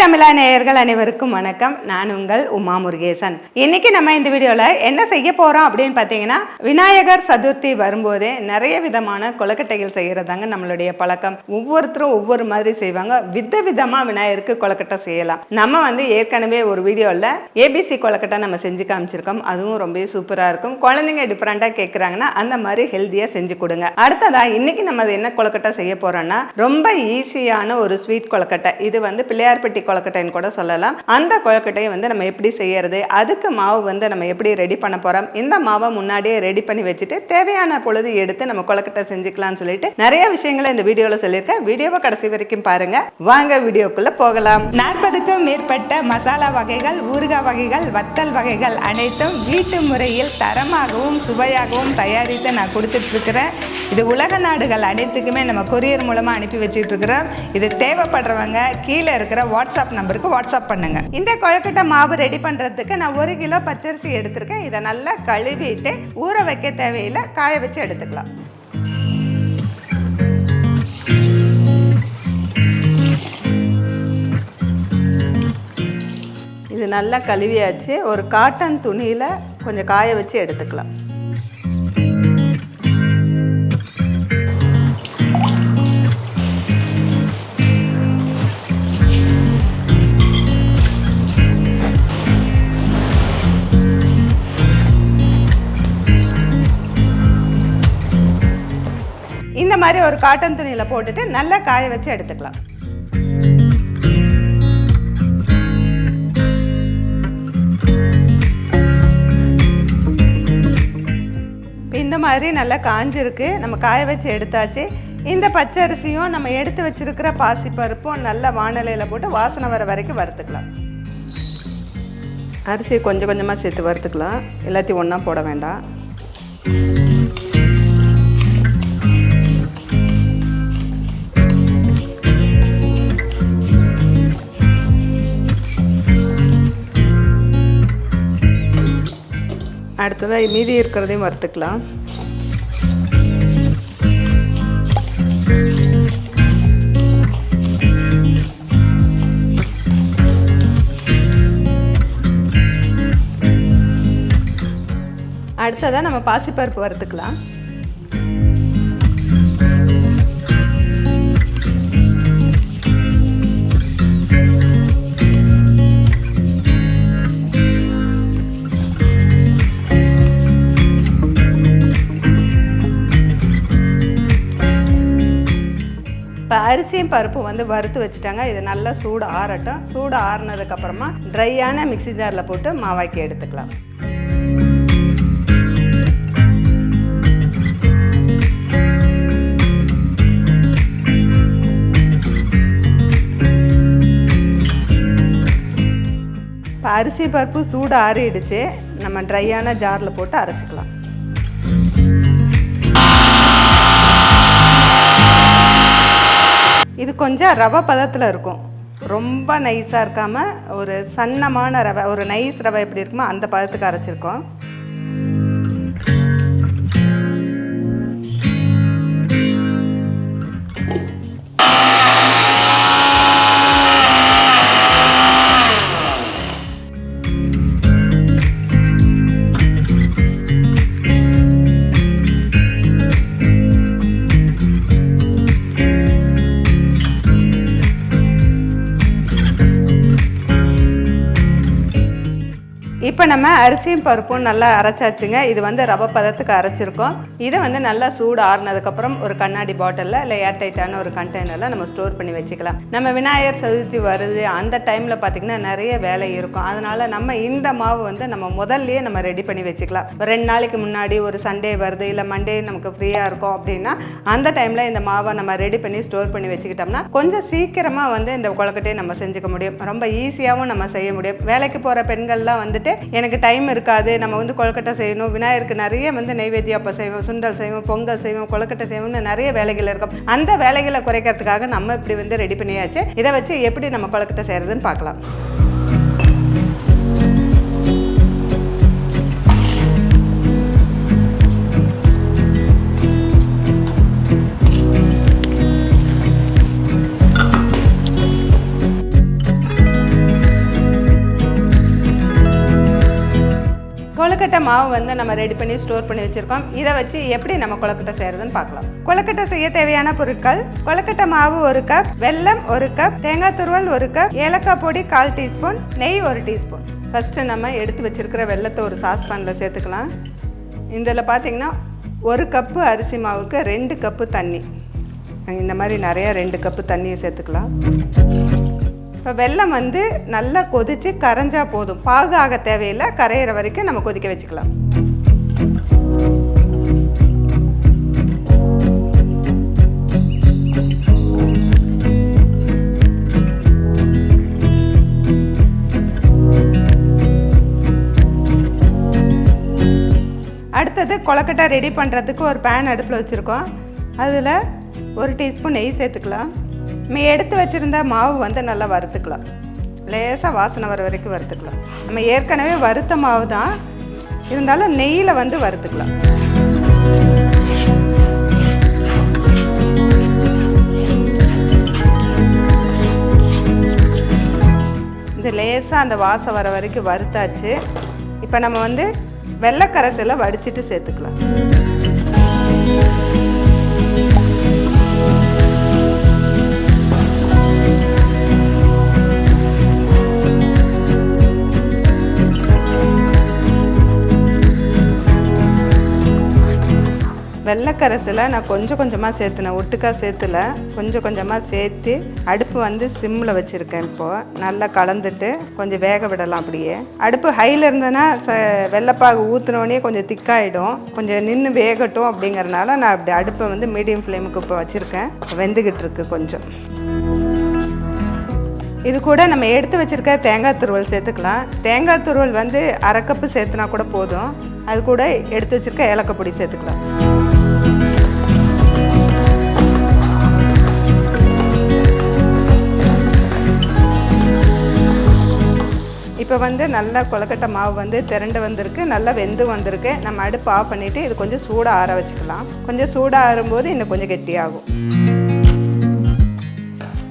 தமிழா நேயர்கள் அனைவருக்கும் வணக்கம். நான் உங்கள் உமா முருகேசன். இன்னைக்கு நம்ம இந்த வீடியோல என்ன செய்ய போறோம் அப்படின்னு பார்த்தீங்கன்னா விநாயகர் சதுர்த்தி வரும்போதே நிறைய விதமான கொலக்கட்டைகள் செய்யறதாங்க நம்மளுடைய பழக்கம். ஒவ்வொருத்தரும் ஒவ்வொரு மாதிரி செய்வாங்க. வித விதமா விநாயகருக்கு கொலக்கட்டை செய்யலாம். நம்ம வந்து ஏற்கனவே ஒரு வீடியோல ஏபிசி கொலக்கட்டை நம்ம செஞ்சு காமிச்சிருக்கோம். அதுவும் ரொம்ப சூப்பரா இருக்கும். குழந்தைங்க டிஃப்ரெண்டா கேட்குறாங்கன்னா அந்த மாதிரி ஹெல்த்தியா செஞ்சு கொடுங்க. அடுத்ததா இன்னைக்கு நம்ம என்ன கொலக்கட்டை செய்ய போறோம்னா ரொம்ப ஈஸியான ஒரு ஸ்வீட் கொலக்கட்டை இது வந்து பிள்ளையார்பட்டி கொழக்கட்டைன்னு கூட சொல்லலாம். அந்த கொழக்கட்டையை வந்து நம்ம எப்படி செய்யறது? அதுக்கு மாவு வந்து நம்ம எப்படி ரெடி பண்ண போறோம்? இந்த மாவை முன்னாடியே ரெடி பண்ணி வச்சுட்டு தேவையான பொழுது எடுத்து நம்ம கொழக்கட்டை செஞ்சுக்கலாம்னு சொல்லிட்டு நிறைய விஷயங்களை இந்த வீடியோல சொல்லியிருக்கேன். வீடியோவை கடைசி வரைக்கும் பாருங்க. வாங்க வீடியோக்குள்ள போகலாம். நாற்பதுக்கும் மேற்பட்ட மசாலா வகைகள் ஊறுகாய் வகைகள் வத்தல் வகைகள் அனைத்தும் வீட்டு முறையில் தரமாகவும் சுவையாகவும் தயாரித்து நான் கொடுத்துட்டு இருக்கிறேன் இது உலக நாடுகள் அனைத்துக்குமே நம்ம கொரியர் மூலமாக அனுப்பி வச்சுட்டு இருக்கிறோம் இது தேவைப்படுறவங்க கீழே இருக்கிற வாட்ஸ்அப் வாட்ஸ்அப் நம்பருக்கு வாட்ஸ்அப் பண்ணுங்க. இந்த கொழுக்கட்டை மாவு ரெடி பண்ணுறதுக்கு நான் ஒரு கிலோ பச்சரிசி எடுத்திருக்கேன். இதை நல்லா கழுவிட்டு ஊற வைக்க தேவையில்லை காய வச்சு எடுத்துக்கலாம். இது நல்லா கழுவியாச்சு. ஒரு காட்டன் துணியில் கொஞ்சம் காய வச்சு எடுத்துக்கலாம். இந்த மாதிரி ஒரு காட்டன் துணியில் போட்டுட்டு நல்லா காய வச்சு எடுத்துக்கலாம். இந்த மாதிரி நல்லா காஞ்சிருக்கு. நம்ம காய வச்சு எடுத்தாச்சு. இந்த பச்சரிசியும் நம்ம எடுத்து வச்சிருக்கிற பாசிப்பருப்பும் நல்லா வானிலையில் போட்டு வாசனை வர வரைக்கும் வறுத்துக்கலாம். அரிசியை கொஞ்சம் கொஞ்சமாக சேர்த்து வறுத்துக்கலாம். எல்லாத்தையும் ஒன்றா போட வேண்டாம். அடுத்ததாக மீதி இருக்கிறதையும் வறுத்துக்கலாம். அடுத்ததாக நம்ம பாசிப்பருப்பு வறுத்துக்கலாம். அரிசியும் பருப்பும் வந்து வறுத்து வச்சுட்டாங்க. இது நல்லா சூடு ஆறட்டும். சூடு ஆறுனதுக்கப்புறமா ட்ரையான மிக்ஸி ஜாரில் போட்டு மாவாக்கி எடுத்துக்கலாம். இப்போ அரிசி பருப்பு சூடு ஆறிடுச்சு. நம்ம ட்ரையான ஜாரில் போட்டு அரைச்சிக்கலாம். இது கொஞ்சம் ரவை பதத்தில் இருக்கும். ரொம்ப நைஸாக இருக்காமல் ஒரு சன்னமான ரவை ஒரு நைஸ் ரவை எப்படி இருக்குமோ அந்த பதத்துக்கு அரைச்சிருக்கோம். இப்போ நம்ம அரிசியும் பருப்பும் நல்லா அரைச்சாச்சுங்க. இது வந்து ரவை பதத்துக்கு அரைச்சிருக்கோம். இதை வந்து நல்லா சூடு ஆறுனதுக்கப்புறம் ஒரு கண்ணாடி பாட்டிலில் இல்லை ஏர் டைட்டான ஒரு கண்டெய்னரில் நம்ம ஸ்டோர் பண்ணி வச்சுக்கலாம். நம்ம விநாயகர் சதுர்த்தி வருது. அந்த டைமில் பார்த்திங்கன்னா நிறைய வேலை இருக்கும். அதனால் நம்ம இந்த மாவு வந்து நம்ம முதல்லையே நம்ம ரெடி பண்ணி வச்சுக்கலாம். ரெண்டு நாளைக்கு முன்னாடி ஒரு சண்டே வருது இல்லை மண்டே நமக்கு ஃப்ரீயாக இருக்கும் அப்படின்னா அந்த டைமில் இந்த மாவை நம்ம ரெடி பண்ணி ஸ்டோர் பண்ணி வச்சுக்கிட்டோம்னா கொஞ்சம் சீக்கிரமாக வந்து இந்த குழக்கட்டையை நம்ம செஞ்சுக்க முடியும். ரொம்ப ஈஸியாகவும் நம்ம செய்ய முடியும். வேலைக்கு போகிற பெண்கள்லாம் வந்துட்டு எனக்கு டைம் இருக்காது. நம்ம வந்து கொழுக்கட்டை செய்யணும். விநாயகருக்கு நிறைய வந்து நைவேத்தியம் அப்போ செய்வோம் சுண்டல் செய்வோம் பொங்கல் செய்வோம் கொழுக்கட்டை செய்வோம்னு நிறைய வேலைகள் இருக்கும். அந்த வேலைகளை குறைக்கிறதுக்காக நம்ம இப்படி வந்து ரெடி பண்ணியாச்சு. இதை வச்சு எப்படி நம்ம கொழுக்கட்டை செய்கிறதுன்னு பார்க்கலாம். கொழுக்கட்டை மாவு வந்து நம்ம ரெடி பண்ணி ஸ்டோர் பண்ணி வச்சுருக்கோம். இதை வச்சு எப்படி நம்ம கொழுக்கட்டை செய்கிறதுன்னு பார்க்கலாம். கொழுக்கட்டை செய்ய தேவையான பொருட்கள் கொழுக்கட்டை மாவு ஒரு கப் வெல்லம் ஒரு கப் தேங்காய் துருவல் ஒரு கப் ஏலக்காய் பொடி கால் டீஸ்பூன் நெய் ஒரு டீஸ்பூன். ஃபஸ்ட்டு நம்ம எடுத்து வச்சிருக்கிற வெல்லத்தை ஒரு சாஸ்பானில் சேர்த்துக்கலாம். இதில் பார்த்தீங்கன்னா ஒரு கப்பு அரிசி மாவுக்கு ரெண்டு கப்பு தண்ணி. இந்த மாதிரி நிறையா ரெண்டு கப்பு தண்ணியை சேர்த்துக்கலாம். இப்போ வெல்லம் வந்து நல்லா கொதித்து கரைஞ்சா போதும். பாகு ஆக தேவையில்லை கரையிற வரைக்கும் நம்ம கொதிக்க வச்சுக்கலாம். அடுத்தது கொழக்கட்டை ரெடி பண்ணுறதுக்கு ஒரு பேன் அடுப்பில் வச்சுருக்கோம். அதில் ஒரு டீஸ்பூன் நெய் சேர்த்துக்கலாம். நம்ம எடுத்து வச்சுருந்தா மாவு வந்து நல்லா வறுத்துக்கலாம். லேசாக வாசனை வர வரைக்கும் வறுத்துக்கலாம். நம்ம ஏற்கனவே வறுத்த மாவு தான். இருந்தாலும் நெய்யில் வந்து வறுத்துக்கலாம். இந்த லேசாக அந்த வாசம் வர வரைக்கும் வறுத்தாச்சு. இப்போ நம்ம வந்து வெள்ளைக்கரசில் வடிச்சிட்டு சேர்த்துக்கலாம். வெள்ளைக்கரசில் நான் கொஞ்சம் கொஞ்சமாக சேர்த்துனேன். ஒட்டுக்கா சேர்த்துல கொஞ்சம் கொஞ்சமாக சேர்த்து அடுப்பு வந்து சிம்மில் வச்சுருக்கேன் இப்போது நல்லா கலந்துட்டு கொஞ்சம் வேக விடலாம் அப்படியே. அடுப்பு ஹையில் இருந்ததுன்னா ச வெள்ளைப்பாகு ஊற்றினோடனே கொஞ்சம் திக்காயிடும். கொஞ்சம் நின்று வேகட்டும் அப்படிங்கிறனால நான் அப்படி அடுப்பை வந்து மீடியம் ஃப்ளேமுக்கு இப்போ வச்சுருக்கேன். வெந்துக்கிட்டு இருக்கு கொஞ்சம். இது கூட நம்ம எடுத்து வச்சுருக்க தேங்காய் துருவல் சேர்த்துக்கலாம். தேங்காய் துருவல் வந்து அரை கப்பு சேர்த்துனா கூட போதும். அது கூட எடுத்து வச்சிருக்க ஏலக்காய் பொடி சேர்த்துக்கலாம். இப்போ வந்து நல்லா கொலக்கட்டை மாவு வந்து திரண்டு வந்திருக்கு நல்லா வெந்து வந்திருக்கு. நம்ம அடுப்பு ஆஃப் பண்ணிவிட்டு இது கொஞ்சம் சூடாக ஆற வச்சுக்கலாம். கொஞ்சம் சூடாக ஆறும்போது இன்னும் கொஞ்சம் கெட்டியாகும்.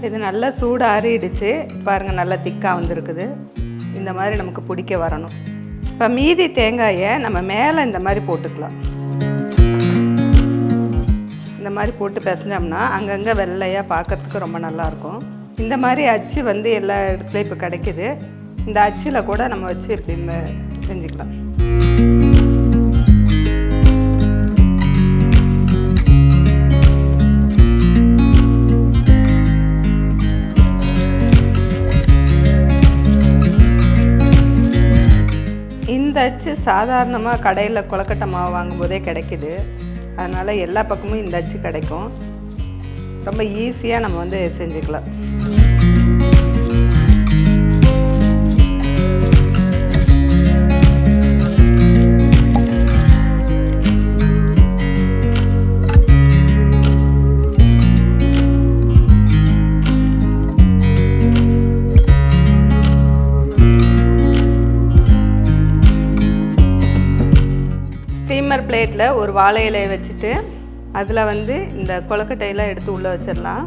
இது நல்லா சூடு ஆறிடுச்சு. பாருங்கள் நல்லா திக்காக வந்திருக்குது. இந்த மாதிரி நமக்கு பிடிக்க வரணும். இப்போ மீதி தேங்காயை நம்ம மேலே இந்த மாதிரி போட்டுக்கலாம். இந்த மாதிரி போட்டு பிசைஞ்சோம்னா அங்கங்கே வெள்ளையாக பார்க்கறதுக்கு ரொம்ப நல்லாயிருக்கும் இந்த மாதிரி அச்சு வந்து எல்லா இடத்துலையும் இப்போ கிடைக்குது. இந்த அச்சில் கூட நம்ம வச்சு இப்படி செஞ்சுக்கலாம். இந்த அச்சு சாதாரணமாக கடையில் கொலக்கட்டை மாவு வாங்கும்போதே கிடைக்குது. அதனால் எல்லா பக்கமும் இந்த அச்சு கிடைக்கும். ரொம்ப ஈஸியாக நம்ம வந்து செஞ்சுக்கலாம். பிளேட்டில் ஒரு வாழை இலையை வச்சுட்டு அதில் வந்து இந்த கொலக்கட்டையெல்லாம் எடுத்து உள்ளே வச்சிடலாம்.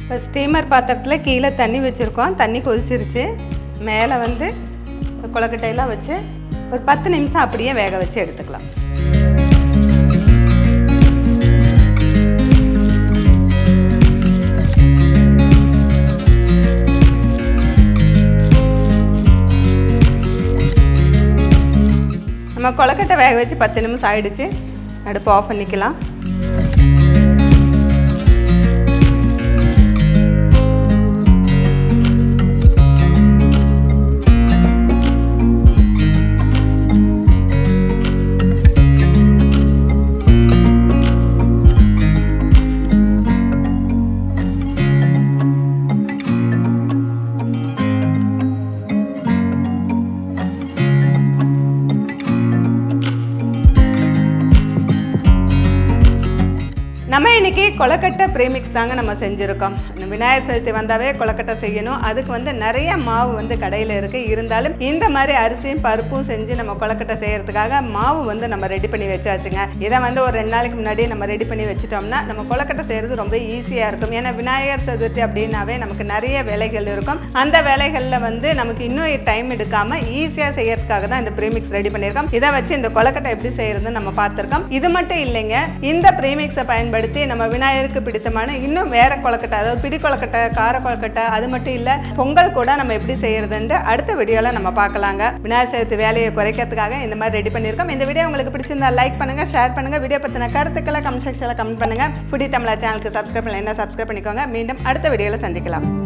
இப்போ ஸ்டீமர் பாத்திரத்தில் கீழே தண்ணி வச்சுருக்கோம். தண்ணி கொதிச்சிருச்சு. மேலே வந்து கொலக்கட்டையெல்லாம் வச்சு ஒரு பத்து நிமிஷம் அப்படியே வேக வச்சு எடுத்துக்கலாம். நம்ம கொலக்கட்டை வேக வச்சு பத்து நிமிஷம் ஆகிடுச்சு அடுப்பு ஆஃப் பண்ணிக்கலாம். நம்ம இன்னைக்கு கொலக்கட்டை ப்ரீமிக்ஸ் தாங்க நம்ம செஞ்சுருக்கோம். இந்த விநாயகர் சதுர்த்தி வந்தாவே கொலக்கட்டை செய்யணும். அதுக்கு வந்து நிறைய மாவு வந்து கடையில் இருக்குது இருந்தாலும் இந்த மாதிரி அரிசியும் பருப்பும் செஞ்சு நம்ம கொலக்கட்டை செய்கிறதுக்காக மாவு வந்து நம்ம ரெடி பண்ணி வச்சாச்சுங்க. இதை வந்து ஒரு ரெண்டு நாளைக்கு முன்னாடி நம்ம ரெடி பண்ணி வச்சுட்டோம்னா நம்ம கொலக்கட்டை செய்கிறது ரொம்ப ஈஸியாக இருக்கும். ஏன்னா விநாயகர் சதுர்த்தி அப்படின்னாவே நமக்கு நிறைய வேலைகள் இருக்கும். அந்த வேலைகளில் வந்து நமக்கு இன்னும் டைம் எடுக்காமல் ஈஸியாக செய்யறதுக்காக தான் இந்த ப்ரீமிக்ஸ் ரெடி பண்ணியிருக்கோம். இதை வச்சு இந்த கொலக்கட்டை எப்படி செய்யறதுன்னு நம்ம பார்த்துருக்கோம். இது மட்டும் இல்லைங்க இந்த ப்ரீமிக்ஸை பயன்படுத்தி நம்ம விநாயகருக்கு பிடித்தமான இன்னும் வேற கொழக்கட்டை அதாவது பிடி கொழக்கட்டை கார கொழக்கட்டை அது மட்டும் இல்லை பொங்கல் கூட நம்ம எப்படி செய்கிறதுன்ட்டு அடுத்த வீடியோவில் நம்ம பார்க்கலாங்க. விநாயகர் சதுர்த்தி வேலையை குறைக்கிறதுக்காக இந்த மாதிரி ரெடி பண்ணியிருக்கோம். இந்த வீடியோ உங்களுக்கு பிடிச்சிருந்தா லைக் பண்ணுங்க ஷேர் பண்ணுங்க. வீடியோ பற்றின கருத்துக்களை கமெண்ட் செக்ஷனில் கமெண்ட் பண்ணுங்க. புடி தமிழா சேனலுக்கு சப்ஸ்கிரைப் பண்ணல என்ன சப்ஸ்கிரைப் பண்ணிக்கோங்க. மீண்டும் அடுத்த வீடியோவில் சந்திக்கலாம்.